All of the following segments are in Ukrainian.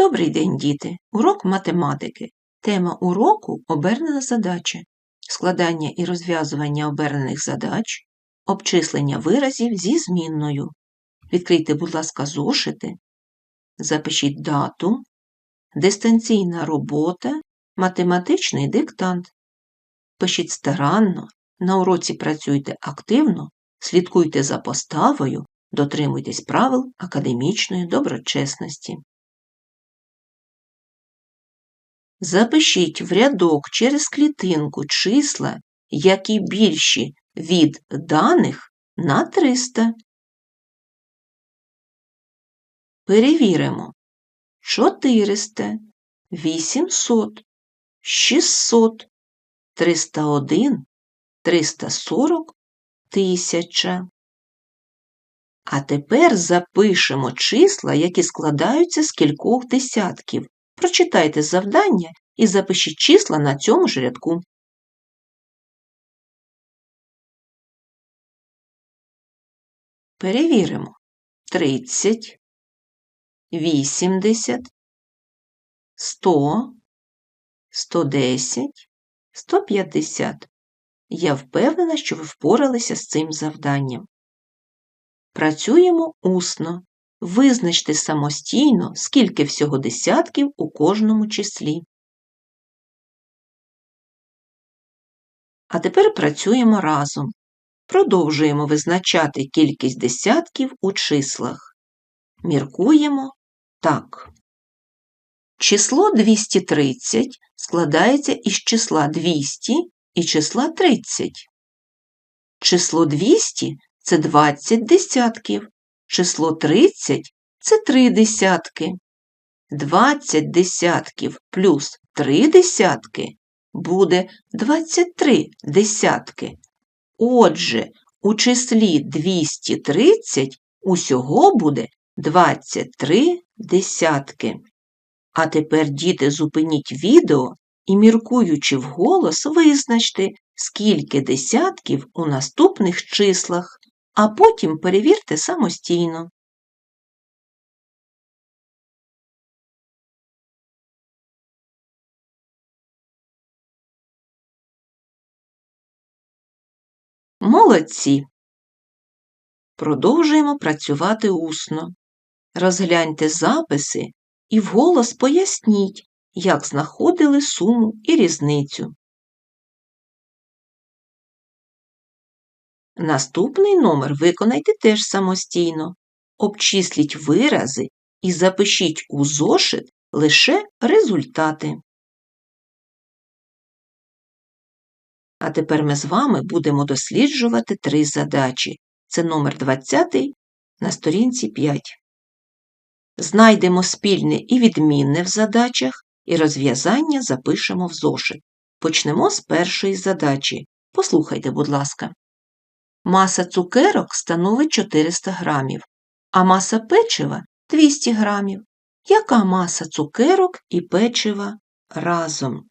Добрий день, діти! Урок математики. Тема уроку обернена задача, складання і розв'язування обернених задач, обчислення виразів зі змінною. Відкрийте, будь ласка, зошити, запишіть дату, дистанційна робота, математичний диктант. Пишіть старанно, на уроці працюйте активно, слідкуйте за поставою, дотримуйтесь правил академічної доброчесності. Запишіть в рядок через клітинку числа, які більші від даних на 300. Перевіримо 400, 800, 600, 301, 340, 1000. А тепер запишемо числа, які складаються з кількох десятків. Прочитайте завдання і запишіть числа на цьому ж рядку. Перевіримо 30, 80, 100, 110, 150. Я впевнена, що ви впоралися з цим завданням. Працюємо усно. Визначте самостійно, скільки всього десятків у кожному числі. А тепер працюємо разом. Продовжуємо визначати кількість десятків у числах. Міркуємо так. Число 230 складається із числа 200 і числа 30. Число 200 це 20 десятків. Число 30 це 3 десятки. 20 десятків плюс 3 десятки буде 23 десятки. Отже, у числі 230 усього буде 23 десятки. А тепер, діти, зупиніть відео і, міркуючи вголос, визначте, скільки десятків у наступних числах а потім перевірте самостійно. Молодці. Продовжуємо працювати усно. Розгляньте записи і вголос поясніть, як знаходили суму і різницю. Наступний номер виконайте теж самостійно. Обчисліть вирази і запишіть у зошит лише результати. А тепер ми з вами будемо досліджувати три задачі. Це номер 20 на сторінці 5. Знайдемо спільне і відмінне в задачах, і розв'язання запишемо в зошит. Почнемо з першої задачі. Послухайте, будь ласка. Маса цукерок становить 400 грамів, а маса печива 200 грамів. Яка маса цукерок і печива разом?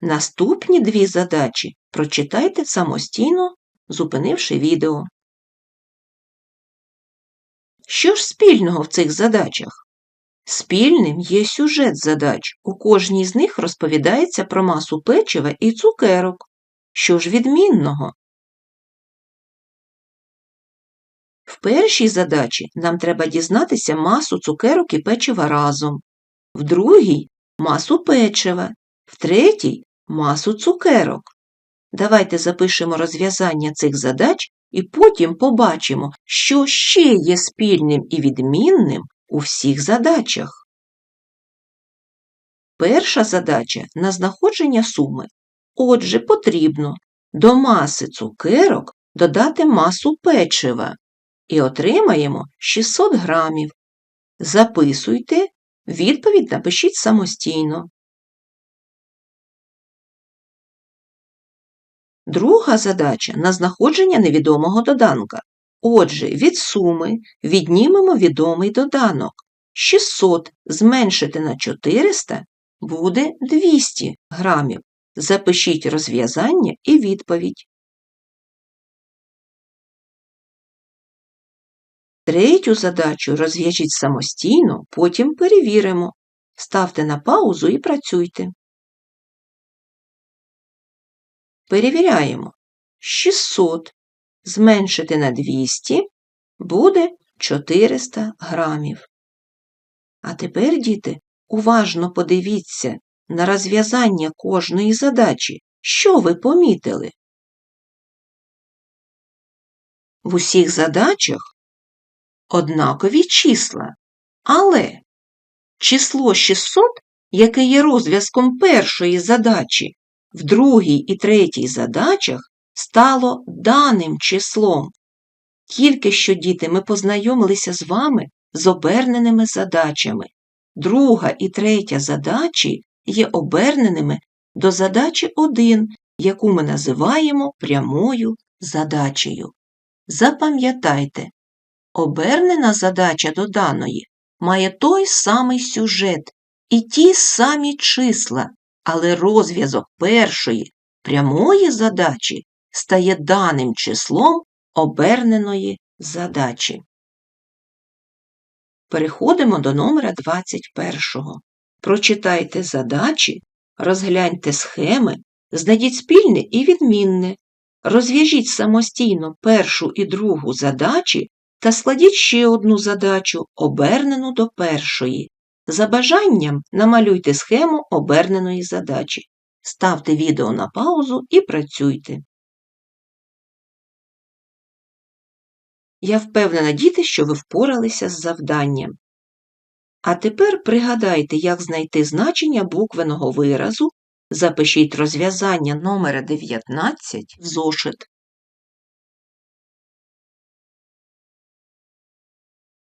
Наступні дві задачі прочитайте самостійно, зупинивши відео. Що ж спільного в цих задачах? Спільним є сюжет задач. У кожній з них розповідається про масу печива і цукерок. Що ж відмінного? В першій задачі нам треба дізнатися масу цукерок і печива разом, в другій масу печива, в третій масу цукерок. Давайте запишемо розв'язання цих задач і потім побачимо, що ще є спільним і відмінним у всіх задачах. Перша задача на знаходження суми. Отже, потрібно до маси цукерок додати масу печива і отримаємо 600 грамів. Записуйте, відповідь напишіть самостійно. Друга задача на знаходження невідомого доданка. Отже, від суми віднімемо відомий доданок. 600 зменшити на 400 буде 200 грамів. Запишіть розв'язання і відповідь. Третю задачу розв'яжіть самостійно, потім перевіримо. Ставте на паузу і працюйте. Перевіряємо. 600 зменшити на 200 буде 400 грамів. А тепер, діти, уважно подивіться на розв'язання кожної задачі. Що ви помітили? В усіх задачах однакові числа, але число 600, яке є розв'язком першої задачі, в другій і третій задачах стало даним числом. Тільки що, діти, ми познайомилися з вами з оберненими задачами. Друга і третя задачі є оберненими до задачі 1, яку ми називаємо прямою задачею. Запам'ятайте, обернена задача до даної має той самий сюжет і ті самі числа, але розв'язок першої прямої задачі стає даним числом оберненої задачі. Переходимо до номера 21. Прочитайте задачі, розгляньте схеми, знайдіть спільне і відмінне, розв'яжіть самостійно першу і другу задачі та складіть ще одну задачу, обернену до першої. За бажанням намалюйте схему оберненої задачі. Ставте відео на паузу і працюйте. Я впевнена, діти, що ви впоралися з завданням. А тепер пригадайте, як знайти значення буквеного виразу. Запишіть розв'язання номера 19 в зошит.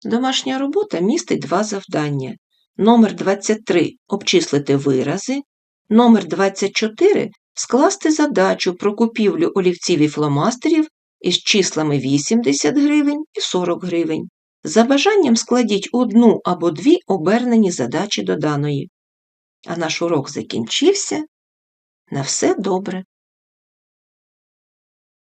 Домашня робота містить два завдання. Номер 23 обчислити вирази. Номер 24 скласти задачу про купівлю олівців і фломастерів із числами 80 гривень і 40 гривень. За бажанням складіть одну або дві обернені задачі до даної. А наш урок закінчився. На все добре.